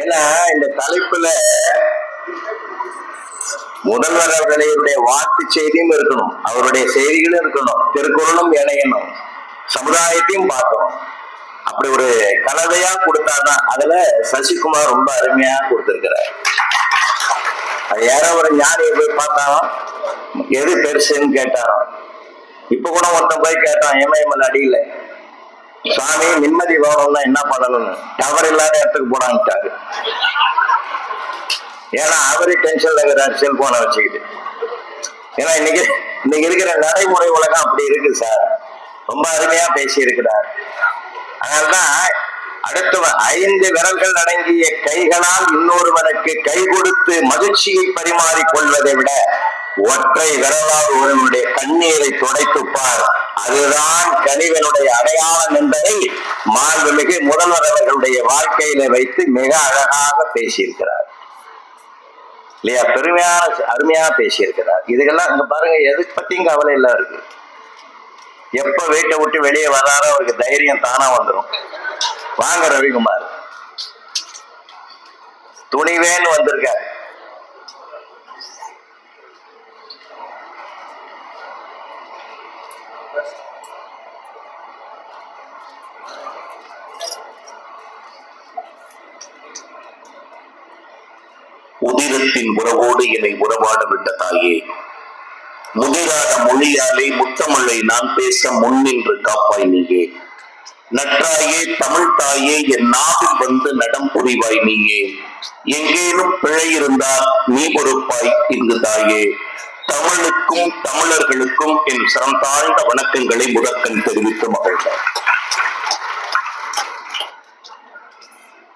ஏன்னா இந்த தலைப்புல முதல்வர் அவர்களுடைய வாழ்த்து செய்தியும் இருக்கணும். அவருடைய செய்திகளும் இருக்கணும். திருக்குறளும் இணையணும். சமுதாயத்தையும் பார்க்கணும். அப்படி ஒரு கலவையா கொடுத்தாதான் அதுல சசிகுமார் ரொம்ப அருமையா கொடுத்திருக்கிறார். அது யாரோ ஒரு ஞானியை போய் பார்த்தாலும் எது பெருசுன்னு கேட்டாராம். இப்ப கூட ஒருத்தன் போய் கேட்டான் இமயமல் அடியில சாமி நிம்மதி வேணும்னா என்ன பண்ணணும்னு டவர் இல்லாத இடத்துக்கு போடான்ட்டாரு ஏன்னா அவரே டென்ஷன்ல இருக்கிறார் செல்போனை வச்சுக்கிட்டு. ஏன்னா இன்னைக்கு இன்னைக்கு இருக்கிற நடைமுறை உலகம் அப்படி இருக்கு சார் ரொம்ப அருமையா பேசி இருக்கிறார் அதனால்தான் அடுத்து ஐந்து விரல்கள் அடங்கிய கைகளால் இன்னொருவனுக்கு கை கொடுத்து மகிழ்ச்சியை பரிமாறிக் கொள்வதை விட ஒற்றை விரலால் ஒருவனுடைய கண்ணீரை துடைத்துப்பார். அதுதான் கனிவனுடைய அடையாளம் என்பதை மாண்புமிகு முதல்வர் அவர்களுடைய வாழ்க்கையில வைத்து மிக அழகாக பேசியிருக்கிறார். இல்லையா? பெருமையான அருமையா பேசியிருக்கிறார். இதுக்கெல்லாம் அங்க பாருங்க எது பத்தியும் கவலை இல்ல இருக்கு? எப்ப வீட்டை விட்டு வெளியே வர்றாரோ அவருக்கு தைரியம் தானா வந்துடும் வாங்க ரவிக்குமார். துணிவேன்னு வந்திருக்காரு. உதிரத்தின் உறவோடு என்னை உறவாட விட்ட தாயே. முதிராத மொழியாலே முத்தமிழை நான் பேச முன்னின்று காப்பாய் நீயே. நற்றாயே தமிழ் தாயே என் நாவில் வந்து நடம் புரிவாய் நீயே. எங்கேனும் பிழை இருந்தால் நீ பொறுப்பாய் இங்கு தாயே. தமிழுக்கும் தமிழர்களுக்கும் என் சிறந்தாழ்ந்த வணக்கங்களை முதற்கண் தெரிவித்து மகிழ்ந்தார்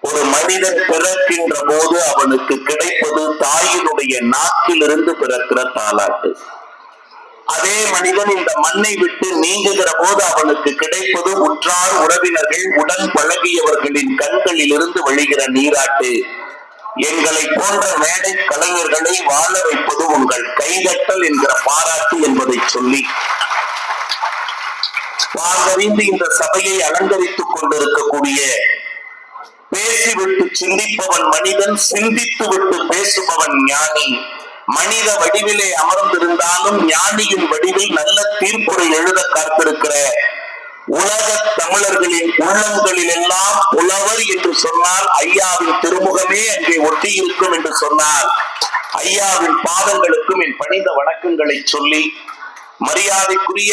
ஒரு மனிதன் பிறக்கின்ற போது அவனுக்கு கிடைப்பது தாயினுடைய நாக்கிலிருந்து பிறக்கிற தாலாட்டு அதே மனிதன் இந்த மண்ணை விட்டு நீங்குகிற போது அவனுக்கு கிடைப்பது உற்றார் உறவினர்கள் உடன் பழகியவர்களின் கண்களில் இருந்து வழிகிற நீராட்டு. எங்களை போன்ற மேடை கலைஞர்களை வாழ வைப்பது உங்கள் கைதட்டல் என்கிற பாராட்டு என்பதை சொல்லி வாங்கறிந்து இந்த சபையை அலங்கரித்துக் கொண்டிருக்கக்கூடிய பேசிவிட்டு சிந்திப்பவன் மனிதன் சிந்தித்து விட்டு பேசுபவன் ஞானி. மனித வடிவிலே அமர்ந்திருந்தாலும் ஞானியின் வடிவில் நல்ல தீர்ப்புரை எழுத காத்திருக்கிற உலக தமிழர்களின் உள்ளங்களில் எல்லாம் புலவர் என்று சொன்னால் ஐயாவின் திருமுகமே அங்கே ஒட்டி இருக்கும் என்று சொன்னால் ஐயாவின் பாதங்களுக்கும் என் பணிந்த வணக்கங்களை சொல்லி மரியாதைக்குரிய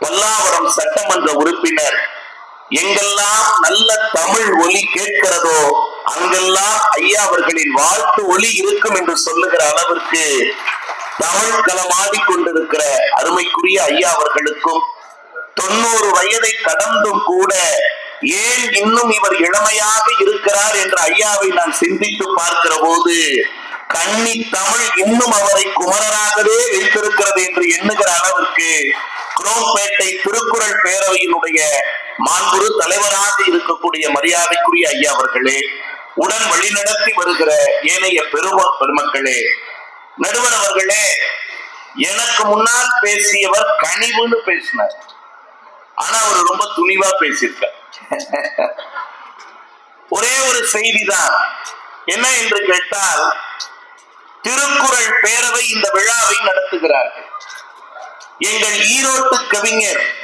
பல்லாவரம் சட்டமன்ற உறுப்பினர் எங்கெல்லாம் நல்ல தமிழ் ஒலி கேட்கிறதோ அங்கெல்லாம் ஐயா அவர்களின் வாழ்த்து ஒளி இருக்கும் என்று சொல்லுகிற அளவிற்கு தமிழ் களமாடி கொண்டிருக்கிற அருமைக்குரிய ஐயா அவர்களுக்கும் தொண்ணூறு வயதை கடந்தும் கூட ஏன் இன்னும் இவர் இளமையாக இருக்கிறார் என்ற ஐயாவை நான் சிந்தித்து பார்க்கிற போது கண்ணி தமிழ் இன்னும் அவரை குமரராகவே வைத்திருக்கிறது என்று எண்ணுகிற அளவிற்கு குரோம்பேட்டை திருக்குறள் பேரவையினுடைய மாண்புரு தலைவராக இருக்கக்கூடிய மரியாதைக்குரிய ஐயா அவர்களே உடன் வழிநடத்தி வருகிற ஏனைய பெரும பெருமக்களே நடுவர் அவர்களே எனக்கு முன்னால் பேசியவர் கனிவுன்னு பேசினார். ஆனா அவர் ரொம்ப துணிவா பேசியிருக்கார். ஒரே ஒரு செய்திதான். என்ன என்று கேட்டால் திருக்குறள் பேரவை இந்த விழாவை நடத்துகிறார்கள். எங்கள் ஈரோட்டு கவிஞர்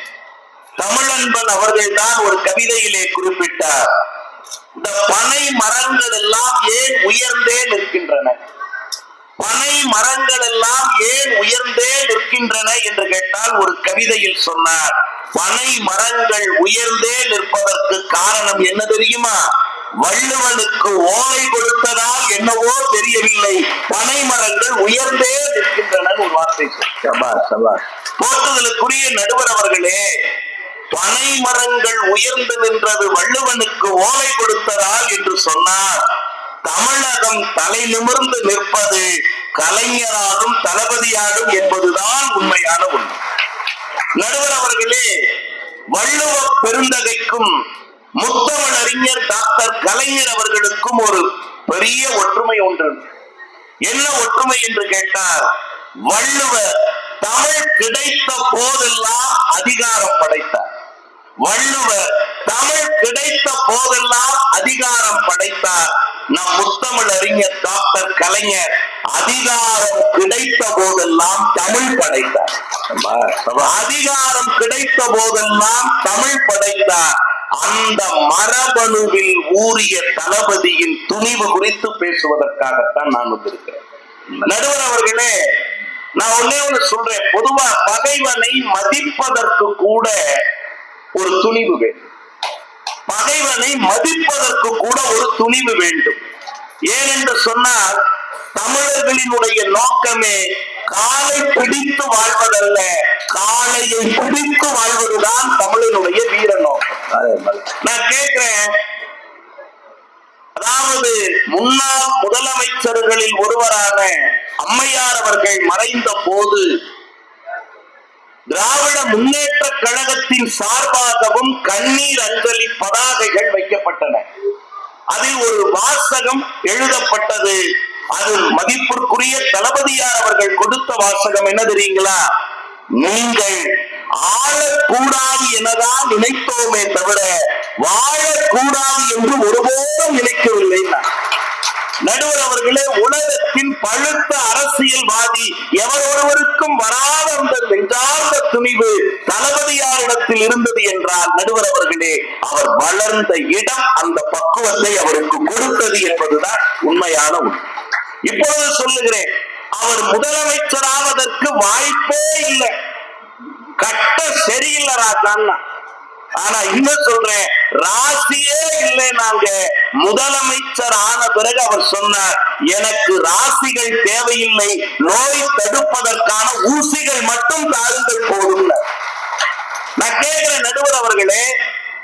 தமிழன்பன் அவர்கள் தான் ஒரு கவிதையிலே குறிப்பிட்டார். இந்த பனை மரங்கள் எல்லாம் ஏன் உயர்ந்தே நிற்கின்றன? பனை மரங்கள் எல்லாம் ஏன் உயர்ந்தே நிற்கின்றன என்று கேட்டால் ஒரு கவிதையில் சொன்னார். பனை மரங்கள் உயர்ந்தே நிற்பதற்கு காரணம் என்ன தெரியுமா? வள்ளுவனுக்கு ஓலை கொடுத்ததால் என்னவோ தெரியவில்லை. பனை மரங்கள் உயர்ந்தே நிற்கின்றன ஒரு வார்த்தை சபாஷ் சபாஷ். போற்றுதலுக்குரிய நடுவர் அவர்களே பனை மரங்கள் உயர்ந்து நின்றது வள்ளுவனுக்கு ஓலை கொடுத்ததால் என்று சொன்னார். தமிழகம் தலை நிமிர்ந்து நிற்பது கலைஞராலும் தளபதியாலும் என்பதுதான் உண்மையான உண்மை. நடுவர் அவர்களே வள்ளுவ பெருந்தகைக்கும் முத்தமிழறிஞர் டாக்டர் கலைஞர் அவர்களுக்கும் ஒரு பெரிய ஒற்றுமை ஒன்று என்ன ஒற்றுமை என்று கேட்டார்? வள்ளுவர் தமிழ் கிடைத்த வள்ளுவர் தமிழ் கிடைத்த போதெல்லாம் அதிகாரம் படைத்தார். நம் முத்தமிழ் அறிஞர் டாக்டர் கலைஞர் அதிகாரம் கிடைத்த போதெல்லாம் தமிழ் படைத்தார். அதிகாரம் கிடைத்த போதெல்லாம் தமிழ் படைத்தார். அந்த மரபணுவில் ஊறிய தளபதியின் துணிவு குறித்து பேசுவதற்காகத்தான் நான் வந்திருக்கிறேன். நடுவர் அவர்களே நான் ஒன்னே ஒண்ணு சொல்றேன். பொதுவா பகைவனை மதிப்பதற்கு கூட ஒரு துணிவு வேண்டும். பகைவனை மதிப்பதற்கு கூட ஒரு துணிவு வேண்டும். ஏனென்று சொன்னால் தமிழர்களினுடைய நோக்கமே காலை பிடித்து வாழ்வதல்ல காளையை பிடித்து வாழ்வதுதான் தமிழனுடைய வீர நோக்கம். நான் கேட்கிறேன் அதாவது முன்னாள் முதலமைச்சர்களில் ஒருவரான அம்மையார் அவர்கள் மறைந்த போது திராவிட முன்னேற்ற கழகத்தின் சார்பாகவும் கண்ணீர் அஞ்சலி பதாகைகள் வைக்கப்பட்டன. அதில் ஒரு வாசகம் எழுதப்பட்டது. அது மதிப்பிற்குரிய தளபதியார் அவர்கள் கொடுத்த வாசகம் என்ன தெரியுங்களா? நீங்கள் ஆளக்கூடாது எனதான் நினைத்தோமே தவிர வாழக்கூடாது என்று ஒருபோதும் நினைக்கவில்லை நான். நடுவர் அவர்களே உலகத்தின் பழுத்த அரசியல்வாதி எவர் ஒருவருக்கும் வராத அந்த நெஞ்சார்ந்த துணிவு தளபதியாரிடத்தில் இருந்தது என்றால் நடுவர் அவர்களே அவர் வளர்ந்த இடம் அந்த பக்குவத்தை அவருக்கு கொடுத்தது என்பதுதான் உண்மையான உண்மை. இப்பொழுது சொல்லுகிறேன் அவர் முதலமைச்சராவதற்கு வாய்ப்பே இல்லை. கட்ட சரியில்லை ராஜான்னா. ஆனா இன்னும் சொல்றேன் ராசியே இல்லை நாங்க. முதலமைச்சர் ஆன பிறகு அவர் சொன்னார் எனக்கு ராசிகள் தேவையில்லை நோய் தடுப்பதற்கான ஊசிகள் மட்டும் தாருங்கள் போதும் நான் கேட்கிற நடுவர் அவர்களே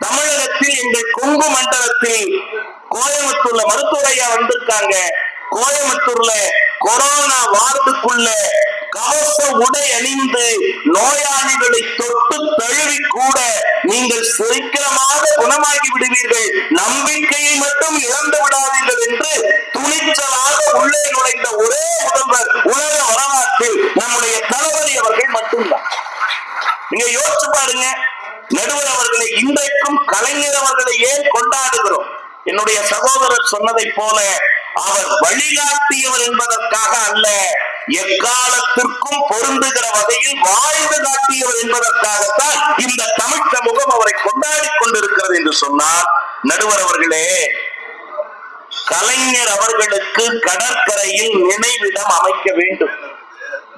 தமிழகத்தில் எங்கள் கொங்கு மண்டலத்தில் கோயம்புத்தூர்ல மருத்துவரையா வந்திருக்காங்க. கோயம்புத்தூர்ல கொரோனா வார்டுக்குள்ள கவச உடை அணிந்து நோயாளிகளை தொட்டு தழுவி கூட சீக்கிரமாக குணமாகி விடுவீர்கள். நம்பிக்கையை மட்டும் இழந்து விடாதீர்கள் என்று துணிச்சலாக உள்ளே நுழைந்த ஒரே முதல்வர் உலக வரலாற்றில் நம்முடைய தளபதி அவர்கள் மட்டும்தான். நீங்க யோசிச்சு பாருங்க நடுவர் அவர்களை இன்றைக்கும் கலைஞர் அவர்களை ஏன் கொண்டாடுகிறோம்? என்னுடைய சகோதரர் சொன்னதைப் போல அவர் வழிகாட்டியவர் என்பதற்காக அல்ல எக்காலத்திற்கும் பொருந்துகிற வகையில் வாழ்ந்து காட்டியவர் என்பதற்காகத்தான் இந்த தமிழ் சமூகம் அவரை கொண்டாடி கொண்டிருக்கிறது என்று சொன்னார் நடுவர் அவர்களே கலைஞர் அவர்களுக்கு கடற்கரையில் நினைவிடம் அமைக்க வேண்டும்.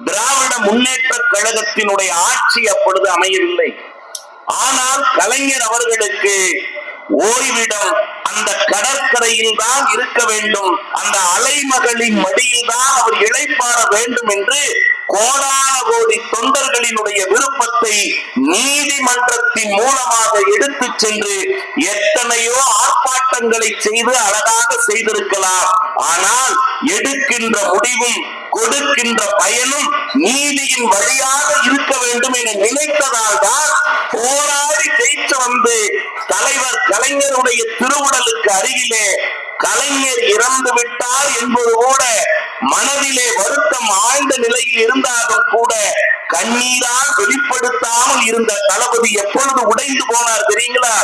திராவிட முன்னேற்ற கழகத்தினுடைய ஆட்சி அப்பொழுது அமையவில்லை. ஆனால் கலைஞர் அவர்களுக்கு ஓய்விடம் அந்த கடற்கரையில் தான் இருக்க வேண்டும். அந்த அலைமகளின் மடியில் தான் அவர் இளைப்பாற வேண்டும் என்று கோடான கோடி தொண்டர்களினுடைய விருப்பத்தை நீதிமன்றத்தின் மூலமாக எடுத்து சென்று எத்தனையோ ஆர்ப்பாட்டங்களை செய்து அழகாக செய்திருக்கலாம். ஆனால் எடுக்கின்ற முடிவும் கொடுக்கின்ற பயனும் நீதியின் வழியாக இருக்க வேண்டும் என நினைத்ததால் தான் போராடி ஜெயித்து வந்து தலைவர் கலைஞருடைய திருவுடலுக்கு அருகிலே கலைஞர் இறந்து விட்டார் என்பது கூட மனதிலே வருத்தம் ஆழ்ந்த நிலையில் இருந்தாலும் கூட கண்ணீரால் வெளிப்படுத்த வெளிப்படுத்தாமல் இருந்த தளபதி எப்பொழுது உடைந்து போனார் தெரியுங்களா?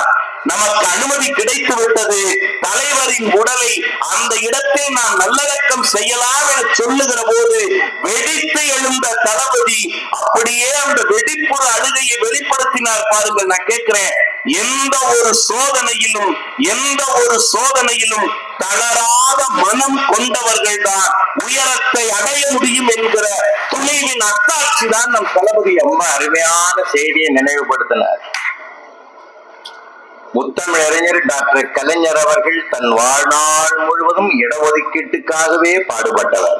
நமக்கு அனுமதி கிடைத்து விட்டது. தலைவரின் உடலை அந்த இடத்தில் நாம் நல்லடக்கம் செய்யலாம் என சொல்லுகிற போது வெடித்து எழுந்த தளபதி அப்படியே அந்த வெடிப்புற அழுகையை வெளிப்படுத்தினார். பாருங்கள் நான் கேட்கிறேன். எந்த ஒரு சோதனையிலும் எந்த ஒரு சோதனையிலும் தளராத மனம் கொண்டவர்கள் தான் உயரத்தை அடைய முடியும் என்கிற துணிவின் அத்தாட்சி தான் நம் தளபதி அம்மா அருமையான செய்தியை நினைவுபடுத்தினார். முத்தமிழறிஞர் டாக்டர் கலைஞர் அவர்கள் தன் வாழ்நாள் முழுவதும் இடஒதுக்கீட்டுக்காகவே பாடுபட்டவர்.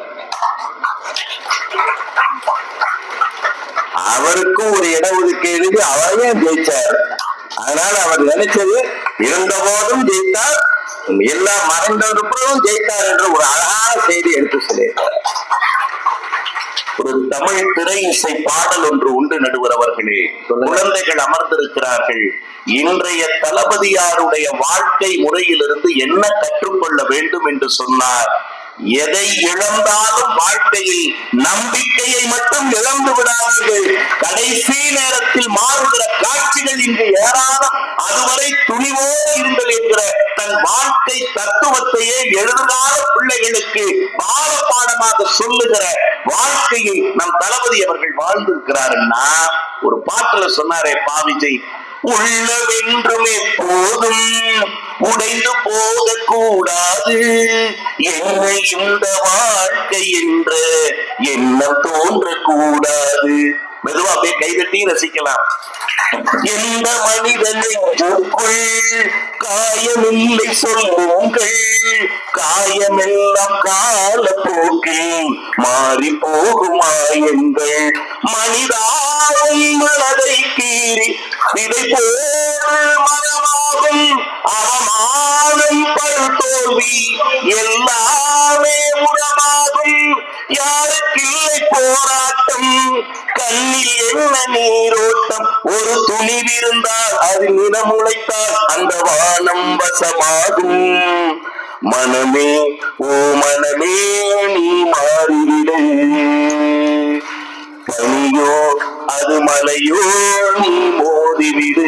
அவருக்கும் ஒரு இடஒதுக்கீடு அவரையும் ஜெயிச்சார். அதனால அவர் நினைச்சது இருந்த போதும் ஜெயித்தார் எல்லாம் மறைந்தவருக்கும் ஜெயித்தார் என்று ஒரு அழகான செய்தி எடுத்து சொல்லியிருக்கிறார் ஒரு தமிழ் திரை இசை பாடல் ஒன்று உண்டு நடுவர் அவர்களே. குழந்தைகள் அமர்ந்திருக்கிறார்கள். இன்றைய தளபதியாருடைய வாழ்க்கை முறையிலிருந்து என்ன கற்றுக்கொள்ள வேண்டும் என்று சொன்னார்? எதை இழந்தாலும் வாழ்க்கையில் நம்பிக்கையை மட்டும் இழந்து விடாதீர்கள். கடைசி நேரத்தில் மாறுகிற காட்சிகள் இன்று ஏராளம். அதுவரை துணிவோடு இருங்கள் என்கிற தன் வாழ்க்கை தத்துவத்தையே எழுதுகால பிள்ளைகளுக்கு பால பாடமாக சொல்லுகிற வாழ்க்கையை நம் தளபதி அவர்கள் வாழ்ந்திருக்கிறாருன்னா ஒரு பாட்டுல சொன்னாரே பாவிஜய் உள்ளவென்றுமே போதும். உடைந்து போகக்கூடாது. என்னை இந்த வாழ்க்கை என்ற எண்ணம் தோன்றக்கூடாது. மெதுவா அப்படியே கைதட்டி ரசிக்கலாம். எந்த மனிதனை காயமில்லை சொல்லுங்கள். காயமெல்லாம் காலப்போக்கில் மாறி போகுமா எங்கள் மனிதாவும் மனதை கீறி இதை போல் மனமாகும் அவமானம் பல் தோல்வி எல்லாமே உடமாகும் யாருக்கில்லை போராட்டம்? கண்ணில் என்ன நீரோட்டம்? ஒரு துணிவிருந்தால் அது நிலமுளைத்தால் அந்த வானம் வசமாகும். மனமே ஓ மனமே நீ மாறிவிடு. பனியோ அது மலையோ நீ மோதிவிடு.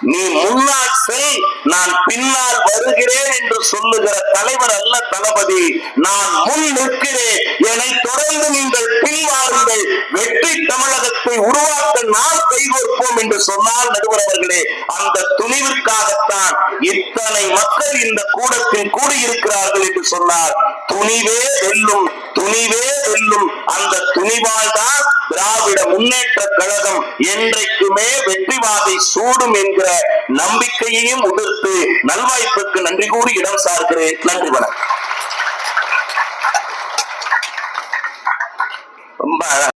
நீ முன்னால் செல் நான் பின்னால் வருகிறேன் என்று சொல்லுகிற தலைவர் அல்ல தளபதி. நான் முன் நிற்கிறேன். என்னை தொடர்ந்து நீங்கள் பின்வாருங்கள். வெற்றி தமிழகத்தை உருவாக்க நான் கைகோர்ப்போம் என்று சொன்னால் நடுவர் அவர்களே அந்த துணிவிற்காகத்தான் இத்தனை மக்கள் இந்த கூடத்தில் கூடியிருக்கிறார்கள் என்று சொன்னார். துணிவே வெல்லும் துணிவே வெல்லும் அந்த துணிவால் தான் திராவிட முன்னேற்ற கழகம் என்றைக்குமே வெற்றிவாதை சூடும் என்கிற நம்பிக்கையையும் உதிர்த்து நல்வாய்ப்புக்கு நன்றி கூறி இடம் சார்கிறேன். நன்றி வணக்கம். ரொம்ப